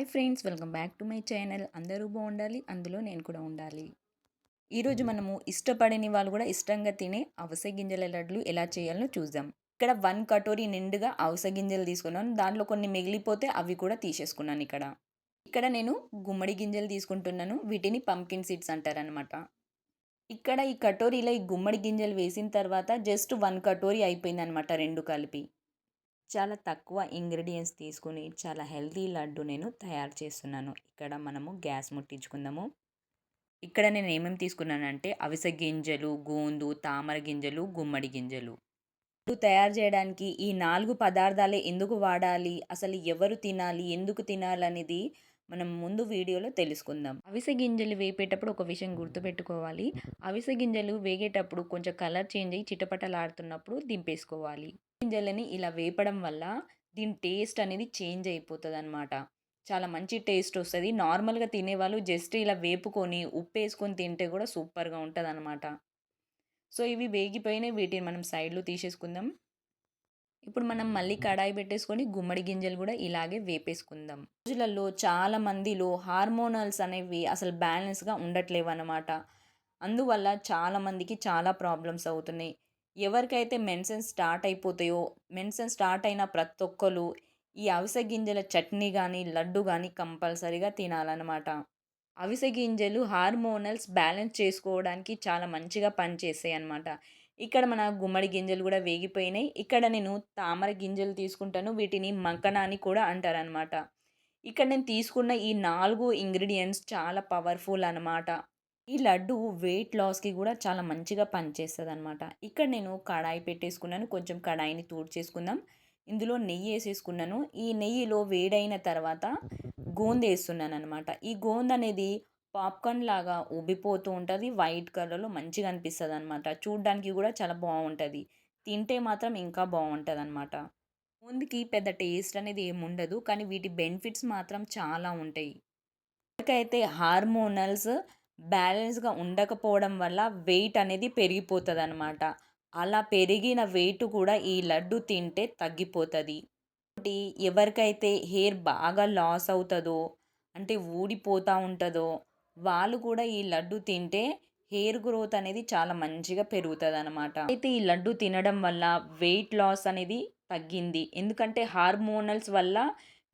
Hi friends welcome back to my channel. అందరూ బాగుండాలి అందులో నేను కూడా ఉండాలి. ఈరోజు మనము ఇష్టపడని వాళ్ళు కూడా ఇష్టంగా తినే అవిసె గింజల లడ్లు ఎలా చేయాలో చూద్దాం. ఇక్కడ వన్ కటోరీ నిండుగా అవిసె గింజలు తీసుకున్నాను. దాంట్లో కొన్ని మిగిలిపోతే అవి కూడా తీసేసుకున్నాను ఇక్కడ. ఇక్కడ నేను గుమ్మడి గింజలు తీసుకుంటున్నాను. వీటిని పంకిన్ సీడ్స్ అంటారనమాట ఇక్కడ ఈ కటోరీలో ఈ గుమ్మడి గింజలు వేసిన తర్వాత జస్ట్ వన్ కటోరీ అయిపోయిందనమాట రెండు కలిపి. చాలా తక్కువ ఇంగ్రీడియంట్స్ తీసుకుని చాలా హెల్తీ లడ్డు నేను తయారు చేస్తున్నాను. ఇక్కడ మనము గ్యాస్ ముట్టించుకుందాము. ఇక్కడ నేను ఏమేమి తీసుకున్నానంటే అవిసె గింజలు గోందు తామర గింజలు గుమ్మడి గింజలు. లడ్డు తయారు చేయడానికి ఈ నాలుగు పదార్థాలే ఎందుకు వాడాలి అసలు ఎవరు తినాలి ఎందుకు తినాలనేది మనం ముందు వీడియోలో తెలుసుకుందాం. అవిసె గింజలు వేపేటప్పుడు ఒక విషయం గుర్తుపెట్టుకోవాలి. అవిసె గింజలు వేగేటప్పుడు కొంచెం కలర్ చేంజ్ అయ్యి చిటపటలాడుతున్నప్పుడు దింపేసుకోవాలి. గింజలని ఇలా వేపడం వల్ల దీని టేస్ట్ అనేది చేంజ్ అయిపోతుంది అనమాట చాలా మంచి టేస్ట్ వస్తుంది. నార్మల్గా తినేవాళ్ళు జస్ట్ ఇలా వేపుకొని ఉప్పు వేసుకొని తింటే కూడా సూపర్గా ఉంటుంది అనమాట సో ఇవి వేగిపోయినాయి. వీటిని మనం సైడ్లో తీసేసుకుందాం. ఇప్పుడు మనం మళ్ళీ కడాయి పెట్టేసుకొని గుమ్మడి గింజలు కూడా ఇలాగే వేపేసుకుందాం. రోజులలో చాలా మందిలో హార్మోనల్స్ అనేవి అసలు బ్యాలెన్స్గా ఉండట్లేవు అనమాట అందువల్ల చాలామందికి చాలా ప్రాబ్లమ్స్ అవుతున్నాయి. ఎవరికైతే మెన్సన్ స్టార్ట్ అయిపోతాయో మెన్సన్ స్టార్ట్ అయిన ప్రతి ఒక్కరు ఈ అవిసె గింజల చట్నీ కానీ లడ్డు కానీ కంపల్సరీగా తినాలన్నమాట. అవిసె గింజలు హార్మోనల్స్ బ్యాలెన్స్ చేసుకోవడానికి చాలా మంచిగా పనిచేస్తాయి అన్నమాట. ఇక్కడ మన గుమ్మడి గింజలు కూడా వేగిపోయినాయి. ఇక్కడ నేను తామర గింజలు తీసుకుంటాను. వీటిని మక్కన కూడా అంటారనమాట ఇక్కడ నేను తీసుకున్న ఈ నాలుగు ఇంగ్రీడియంట్స్ చాలా పవర్ఫుల్ అనమాట ఈ లడ్డు వెయిట్ లాస్కి కూడా చాలా మంచిగా పనిచేస్తుంది అనమాట ఇక్కడ నేను కడాయి పెట్టేసుకున్నాను. కొంచెం కడాయిని చేసుకుందాం ఇందులో నెయ్యి వేసేసుకున్నాను. ఈ నెయ్యిలో వేడైన తర్వాత గోంద వేస్తున్నాను అనమాట ఈ గోంద అనేది పాప్కార్న్ లాగా ఉబ్బిపోతూ ఉంటుంది. వైట్ కలర్లో మంచిగా అనిపిస్తుంది అనమాట చూడ్డానికి కూడా చాలా బాగుంటుంది. తింటే మాత్రం ఇంకా బాగుంటుంది అనమాట గోందికి పెద్ద టేస్ట్ అనేది ఏముండదు కానీ వీటి బెనిఫిట్స్ మాత్రం చాలా ఉంటాయి. ఎవరికైతే హార్మోనల్స్ బ్యాలెన్స్గా ఉండకపోవడం వల్ల వెయిట్ అనేది పెరిగిపోతుంది అనమాట అలా పెరిగిన వెయిట్ కూడా ఈ లడ్డు తింటే తగ్గిపోతుంది. ఒకటి ఎవరికైతే హెయిర్ బాగా లాస్ అవుతుందో అంటే ఊడిపోతూ ఉంటుందో వాళ్ళు కూడా ఈ లడ్డు తింటే హెయిర్ గ్రోత్ అనేది చాలా మంచిగా పెరుగుతుంది అనమాట అయితే ఈ లడ్డు తినడం వల్ల వెయిట్ లాస్ అనేది తగ్గింది. ఎందుకంటే హార్మోనల్స్ వల్ల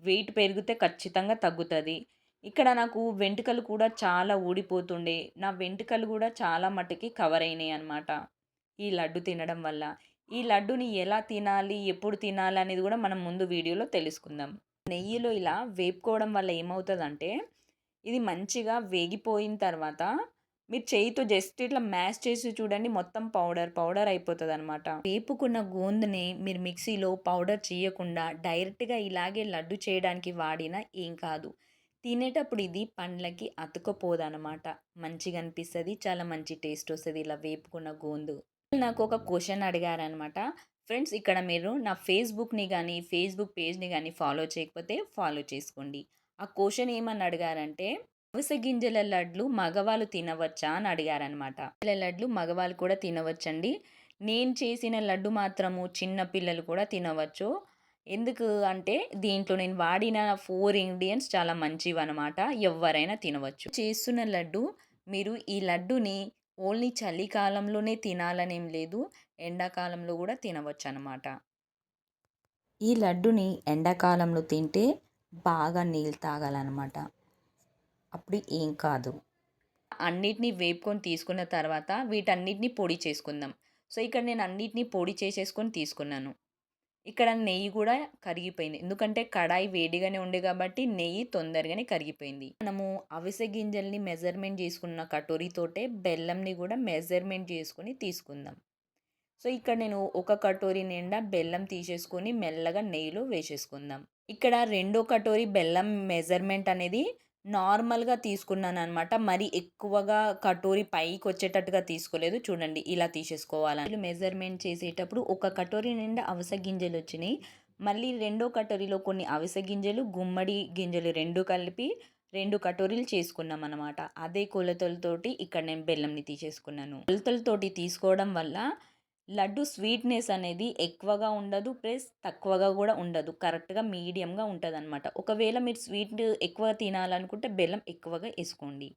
వెయిట్ పెరిగితే ఖచ్చితంగా తగ్గుతుంది. ఇక్కడ నాకు వెంట్రుకలు కూడా చాలా ఊడిపోతుండే. నా వెంట్రుకలు కూడా చాలా మట్టుకి కవర్ అయినాయి అనమాట ఈ లడ్డు తినడం వల్ల. ఈ లడ్డుని ఎలా తినాలి ఎప్పుడు తినాలి అనేది కూడా మనం ముందు వీడియోలో తెలుసుకుందాం. నెయ్యిలో ఇలా వేపుకోవడం వల్ల ఏమవుతుందంటే ఇది మంచిగా వేగిపోయిన తర్వాత మీరు చేయితో జస్ట్ ఇట్లా మ్యాష్ చేసి చూడండి మొత్తం పౌడర్ పౌడర్ అయిపోతుంది అనమాట వేపుకున్న గోందుని మీరు మిక్సీలో పౌడర్ చేయకుండా డైరెక్ట్గా ఇలాగే లడ్డు చేయడానికి వాడినా ఏం కాదు. తినేటప్పుడు ఇది పండ్లకి అతుకపోదనమాట మంచిగా అనిపిస్తుంది చాలా మంచి టేస్ట్ వస్తుంది ఇలా వేపుకున్న గోందు. నాకు ఒక క్వశ్చన్ అడిగారనమాట. ఫ్రెండ్స్ ఇక్కడ మీరు నా ఫేస్బుక్ని కానీ ఫేస్బుక్ పేజ్ని కానీ ఫాలో చేయకపోతే ఫాలో చేసుకోండి. ఆ క్వశ్చన్ ఏమని అడిగారంటే అవిసె గింజల లడ్లు మగవాళ్ళు తినవచ్చా? అని అడిగారనమాట. లడ్లు మగవాళ్ళు కూడా తినవచ్చండి. నేను చేసిన లడ్డు మాత్రము చిన్న పిల్లలు కూడా తినవచ్చు. ఎందుకు అంటే దీంట్లో నేను వాడిన ఫోర్ ఇంగ్రీడియంట్స్ చాలా మంచివి అనమాట ఎవరైనా తినవచ్చు. చేస్తున్న లడ్డు మీరు ఈ లడ్డుని ఓన్లీ చలికాలంలోనే తినాలనేం లేదు ఎండాకాలంలో కూడా తినవచ్చు అనమాట ఈ లడ్డుని ఎండాకాలంలో తింటే బాగా నీళ్ళు తాగాలన్నమాట. అప్పుడు ఏం కాదు. అన్నిటినీ వేపుకొని తీసుకున్న తర్వాత వీటన్నిటిని పొడి చేసుకుందాం. సో ఇక్కడ నేను అన్నిటినీ పొడి చేసేసుకొని తీసుకున్నాను. ఇక్కడ నెయ్యి కూడా కరిగిపోయింది. ఎందుకంటే కడాయి వేడిగానే ఉండే కాబట్టి నెయ్యి తొందరగానే కరిగిపోయింది. మనము అవిసె గింజల్ని మెజర్మెంట్ చేసుకున్న కటోరీతోటే బెల్లంని కూడా మెజర్మెంట్ చేసుకుని తీసుకుందాం. సో ఇక్కడ నేను ఒక కటోరీ నిండా బెల్లం తీసేసుకొని మెల్లగా నెయ్యిలో వేసేసుకుందాం. ఇక్కడ రెండో కటోరీ బెల్లం మెజర్మెంట్ అనేది నార్మల్గా తీసుకున్నాను అనమాట మరి ఎక్కువగా కటోరీ పైకి వచ్చేటట్టుగా తీసుకోలేదు. చూడండి ఇలా తీసేసుకోవాలని. మెజర్మెంట్ చేసేటప్పుడు ఒక కటోరీ నిండా అవస గింజలు వచ్చినాయి. మళ్ళీ రెండో కటోరీలో కొన్ని అవస గింజలు గుమ్మడి గింజలు రెండు కలిపి రెండు కటోరీలు చేసుకున్నాం అనమాట అదే కొలతలతోటి ఇక్కడ నేను బెల్లంని తీసేసుకున్నాను. కొలతలతోటి తీసుకోవడం వల్ల లడ్డు స్వీట్‌నెస్ అనేది ఎక్కువగా ఉండదు. ప్లస్ తక్కువగా కూడా ఉండదు. కరెక్ట్‌గా మీడియంగా ఉంటుంది అనమాట ఒకవేళ మీరు స్వీట్ ఎక్కువ తినాలనుకుంటే బెల్లం ఎక్కువగా వేసుకోండి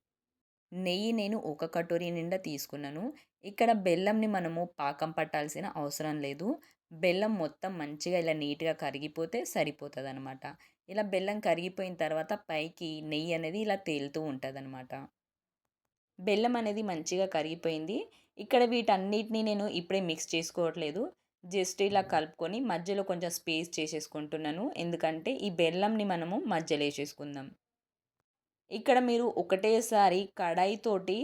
నెయ్యి నేను ఒక కటోరీ నిండా తీసుకున్నాను. ఇక్కడ బెల్లంని మనము పాకం పట్టాల్సిన అవసరం లేదు. బెల్లం మొత్తం మంచిగా ఇలా నీట్‌గా కరిగిపోతే సరిపోతుంది అనమాట ఇలా బెల్లం కరిగిపోయిన తర్వాత పైకి నెయ్యి అనేది ఇలా తేలుతూ ఉంటదనమాట. బెల్లం అనేది మంచిగా కరిగిపోయింది. ఇక్కడ వీటన్నిటిని నేను ఇప్పుడే మిక్స్ చేసుకోవట్లేదు. జస్ట్ ఇలా కలుపుకొని మధ్యలో కొంచెం స్పేస్ చేసేసుకుంటున్నాను. ఎందుకంటే ఈ బెల్లంని మనము మధ్యలో ఏసేసుకుందాం. ఇక్కడ మీరు ఒకటేసారి కడాయితోటి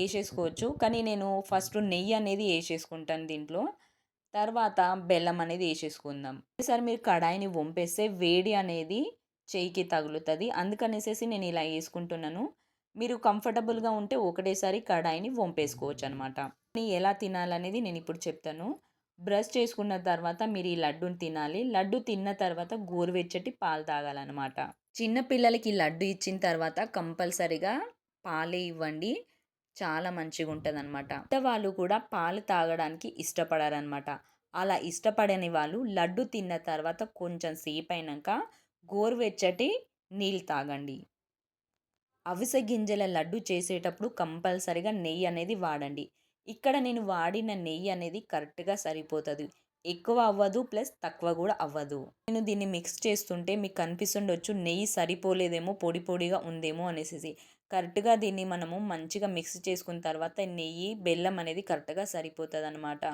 ఏసేసుకోవచ్చు. కానీ నేను ఫస్ట్ నెయ్యి అనేది ఏసేసుకుంటాను దీంట్లో. తర్వాత బెల్లం అనేది ఏసేసుకుందాం. ఒకసారి మీరు కడాయిని వంపేస్తే వేడి అనేది చెయ్యికి తగులుతది. అందుకనేసేసి నేను ఇలా ఏసుకుంటున్నాను. మీరు కంఫర్టబుల్‌గా ఉంటే ఒకటేసారి కడాయిని వంపేసుకోవచ్చు అనమాట ఎలా తినాలనేది నేను ఇప్పుడు చెప్తాను. బ్రష్ చేసుకున్న తర్వాత మీరు ఈ లడ్డూని తినాలి. లడ్డు తిన్న తర్వాత గోరువెచ్చటి పాలు తాగాలనమాట. చిన్న పిల్లలకి లడ్డు ఇచ్చిన తర్వాత కంపల్సరిగా పాలే ఇవ్వండి. చాలా మంచిగా ఉంటుంది అనమాట వాళ్ళు కూడా పాలు తాగడానికి ఇష్టపడరనమాట. అలా ఇష్టపడని వాళ్ళు లడ్డు తిన్న తర్వాత కొంచెం సేపయినంక గోరువెచ్చటి నీళ్ళు తాగండి. అవిసె గింజల లడ్డు చేసేటప్పుడు కంపల్సరిగా నెయ్యి అనేది వాడండి. ఇక్కడ నేను వాడిన నెయ్యి అనేది కరెక్ట్‌గా సరిపోతుంది ఎక్కువ అవ్వదు. ప్లస్ తక్కువ కూడా అవ్వదు. నేను దీన్ని మిక్స్ చేస్తుంటే మీకు కనిపిస్తుండొచ్చు నెయ్యి సరిపోలేదేమో పొడి పొడిగా ఉందేమో అనేసి కరెక్ట్‌గా దీన్ని మనము మంచిగా మిక్స్ చేసుకున్న తర్వాత నెయ్యి, బెల్లం అనేది కరెక్ట్‌గా సరిపోతుంది అనమాట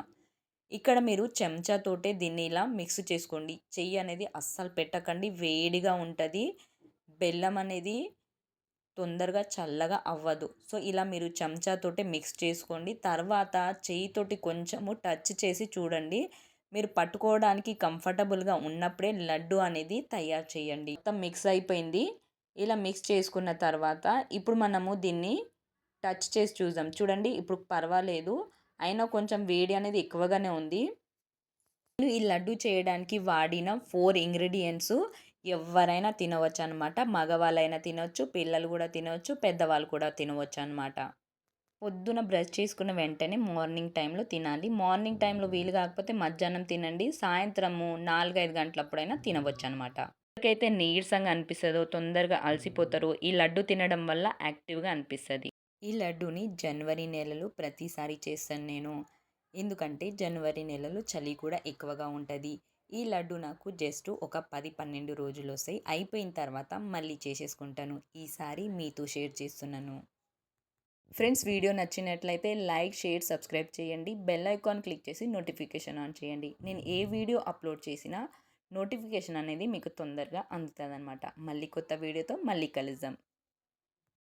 ఇక్కడ మీరు చెంచాతోటే దీన్ని ఇలా మిక్స్ చేసుకోండి. చెయ్యి అనేది అస్సలు పెట్టకండి. వేడిగా ఉంటుంది బెల్లం అనేది తొందరగా చల్లగా అవ్వదు. సో, ఇలా మీరు చెంచాతోటే మిక్స్ చేసుకోండి. తర్వాత చేయితోటి కొంచెము టచ్ చేసి చూడండి. మీరు పట్టుకోవడానికి కంఫర్టబుల్‌గా ఉన్నప్పుడే లడ్డు అనేది తయారు చేయండి. మొత్తం మిక్స్ అయిపోయింది. ఇలా మిక్స్ చేసుకున్న తర్వాత ఇప్పుడు మనము దీన్ని టచ్ చేసి చూద్దాం. చూడండి ఇప్పుడు పర్వాలేదు. అయినా కొంచెం వేడి అనేది ఎక్కువగానే ఉంది. ఈ లడ్డు చేయడానికి వాడిన ఫోర్ ఇంగ్రీడియంట్స్ ఎవరైనా తినవచ్చు అనమాట మగవాళ్ళైనా తినవచ్చు పిల్లలు కూడా తినవచ్చు పెద్దవాళ్ళు కూడా తినవచ్చు అనమాట పొద్దున బ్రష్ చేసుకున్న వెంటనే మార్నింగ్ టైంలో తినాలి. మార్నింగ్ టైంలో వీలు కాకపోతే మధ్యాహ్నం తినండి. సాయంత్రము 4, 5 గంటలప్పుడైనా తినవచ్చనమాట. ఎవరికైతే నీరసంగా అనిపిస్తుందో తొందరగా అలసిపోతారో ఈ లడ్డు తినడం వల్ల యాక్టివ్‌గా అనిపిస్తుంది ఈ లడ్డూని జనవరి నెలలో ప్రతిసారి చేస్తాను నేను. ఎందుకంటే జనవరి నెలలో చలి కూడా ఎక్కువగా ఉంటుంది ఈ లడ్డు నాకు జస్ట్ ఒక పది పన్నెండు రోజులు వస్తాయి అయిపోయిన తర్వాత మళ్ళీ చేసేసుకుంటాను. ఈసారి మీతో షేర్ చేస్తున్నాను. ఫ్రెండ్స్ వీడియో నచ్చినట్లయితే లైక్, షేర్, సబ్స్క్రైబ్ చేయండి. బెల్ ఐకాన్ క్లిక్ చేసి నోటిఫికేషన్ ఆన్ చేయండి. నేను ఏ వీడియో అప్లోడ్ చేసినా నోటిఫికేషన్ అనేది మీకు తొందరగా అందుతదనమాట. మళ్ళీ కొత్త వీడియోతో మళ్ళీ కలుద్దాం.